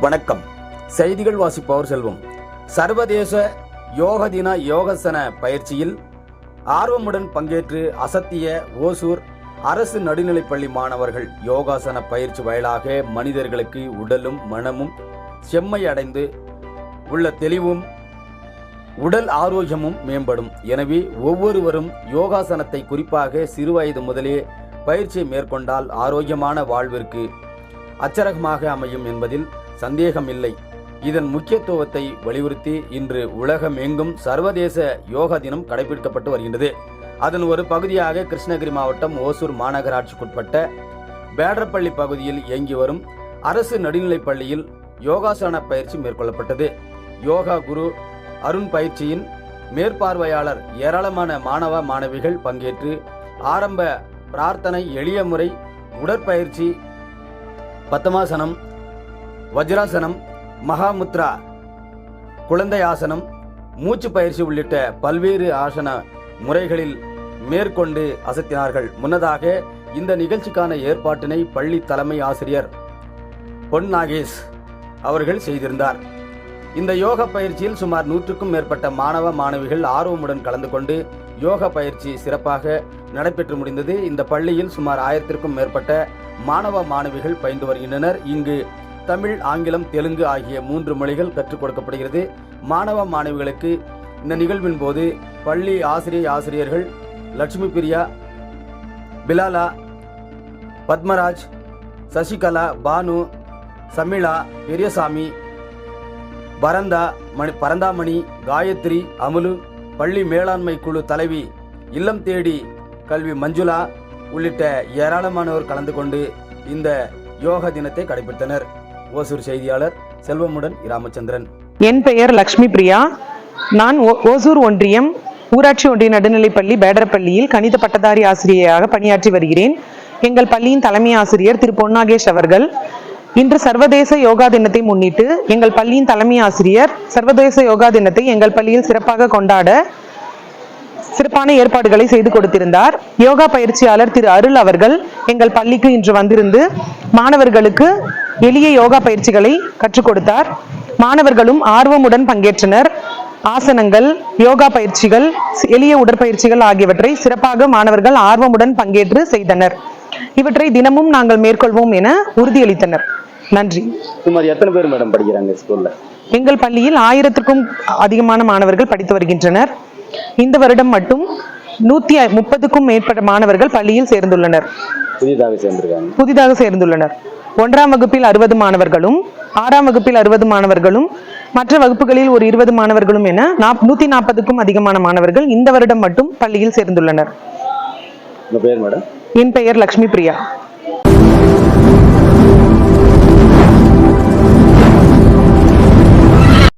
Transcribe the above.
வணக்கம். செய்திகள் வாசிப்பவர் செல்வம். சர்வதேச யோக தின யோகாசன பயிற்சியில் ஆர்வமுடன் பங்கேற்று அசத்திய ஓசூர் அரசு நடுநிலைப்பள்ளி மாணவர்கள் யோகாசன பயிற்சி வாயிலாக மனிதர்களுக்கு உடலும் மனமும் செம்மை அடைந்து உள்ள தெளிவும் உடல் ஆரோக்கியமும் மேம்படும். எனவே ஒவ்வொருவரும் யோகாசனத்தை குறிப்பாக சிறுவயது முதலே பயிற்சி மேற்கொண்டால் ஆரோக்கியமான வாழ்விற்கு அச்சரகமாக அமையும் என்பதில் சந்தேகமில்லை. இதன் முக்கியத்துவத்தை வலியுறுத்தி இன்று உலகமெங்கும் சர்வதேச யோகா தினம் கடைபிடிக்கப்பட்டு வருகின்றது. அதன் ஒரு பகுதியாக கிருஷ்ணகிரி மாவட்டம் ஓசூர் மாநகராட்சிக்குட்பட்ட பேடரப்பள்ளி பகுதியில் இயங்கி வரும் அரசு நடுநிலைப் பள்ளியில் யோகாசன பயிற்சி மேற்கொள்ளப்பட்டது. யோகா குரு அருண் பயிற்சியின் மேற்பார்வையாளர் ஏராளமான மாணவ மாணவிகள் பங்கேற்று ஆரம்ப பிரார்த்தனை எளிய முறை உடற்பயிற்சி பத்தமாசனம் வஜ்ராசனம் மகாமுத்ரா குழந்தை ஆசனம் மூச்சு பயிற்சி உள்ளிட்ட பல்வேறு ஆசன முறைகளில் மேற்கொண்டு அசத்தினார்கள். முன்னதாக இந்த நிகழ்ச்சிக்கான ஏற்பாட்டினை பள்ளி தலைமை ஆசிரியர் பொன் நாகேஷ் அவர்கள் செய்திருந்தார். இந்த யோக பயிற்சியில் சுமார் நூற்றுக்கும் மேற்பட்ட மாணவ மாணவிகள் ஆர்வமுடன் கலந்து கொண்டு யோக பயிற்சி சிறப்பாக நடைபெற்று முடிந்தது. இந்த பள்ளியில் சுமார் ஆயிரத்திற்கும் மேற்பட்ட மாணவ மாணவிகள் பயின்று வருகின்றனர். இங்கு தமிழ் ஆங்கிலம் தெலுங்கு ஆகிய மூன்று மொழிகள் கற்றுக் கொடுக்கப்படுகிறது. மாணவ மாணவிகளுக்கு இந்த நிகழ்வின் போது பள்ளி ஆசிரிய ஆசிரியர்கள் லட்சுமி பிரியா பிலாலா பத்மராஜ் சசிகலா பானு சமிளா பெரியசாமி பரந்தா மணி பரந்தாமணி காயத்ரி அமுலு பள்ளி மேலாண்மை குழு தலைவி இல்லம் தேடி கல்வி மஞ்சுளா உள்ளிட்ட ஏராளமானோர் கலந்து கொண்டு இந்த யோக தினத்தை கடைபிடித்தனர். ஓசூர் செய்தியாளர் செல்வமுடன் ராமச்சந்திரன் என் பெயர் லக்ஷ்மி பிரியா. நான் ஓசூர் ஒன்றியம் ஊராட்சி ஒன்றிய நடுநிலைப்பள்ளி பேடரப்பள்ளியில் கணித பட்டதாரி ஆசிரியராக பணியாற்றி வருகிறேன். எங்கள் பள்ளியின் தலைமை ஆசிரியர் திரு. பொன்னாகேஷ் அவர்கள் இன்று சர்வதேச யோகா தினத்தை முன்னிட்டு எங்கள் பள்ளியின் தலைமை ஆசிரியர் சர்வதேச யோகா தினத்தை எங்கள் பள்ளியில் சிறப்பாக கொண்டாட சிறப்பான ஏற்பாடுகளை செய்து கொடுத்திருந்தார். யோகா பயிற்சியாளர் திரு அருள் அவர்கள் எங்கள் பள்ளிக்கு இன்று வந்திருந்து மாணவர்களுக்கு எளிய யோகா பயிற்சிகளை கற்றுக் கொடுத்தார். மாணவர்களும் ஆர்வமுடன் பங்கேற்றனர். ஆசனங்கள் யோகா பயிற்சிகள் எளிய உடற்பயிற்சிகள் ஆகியவற்றை சிறப்பாக மாணவர்கள் ஆர்வமுடன் பங்கேற்று செய்தனர். இவற்றை தினமும் நாங்கள் மேற்கொள்வோம் என உறுதியளித்தனர். நன்றி. சுமார் எத்தனை பேர் மேடம் படிக்கிறாங்க ஸ்கூல்ல எங்கள் பள்ளியில் ஆயிரத்திற்கும் அதிகமான மாணவர்கள் படித்து வருகின்றனர். இந்த வருடம் மட்டும் நூத்தி முப்பதுக்கும் மேற்பட்ட மாணவர்கள் பள்ளியில் சேர்ந்துள்ளனர். புதிதாக சேர்ந்திருக்காங்க. புதிதாக சேர்ந்துள்ளனர். ஒன்றாம் வகுப்பில் அறுபது மாணவர்களும் ஆறாம் வகுப்பில் அறுபது மாணவர்களும் மற்ற வகுப்புகளில் ஒரு இருபது மாணவர்களும் என நூத்தி நாற்பதுக்கும் அதிகமான மாணவர்கள் இந்த வருடம் மட்டும் பள்ளியில் சேர்ந்துள்ளனர். என் பெயர் லக்ஷ்மி பிரியா.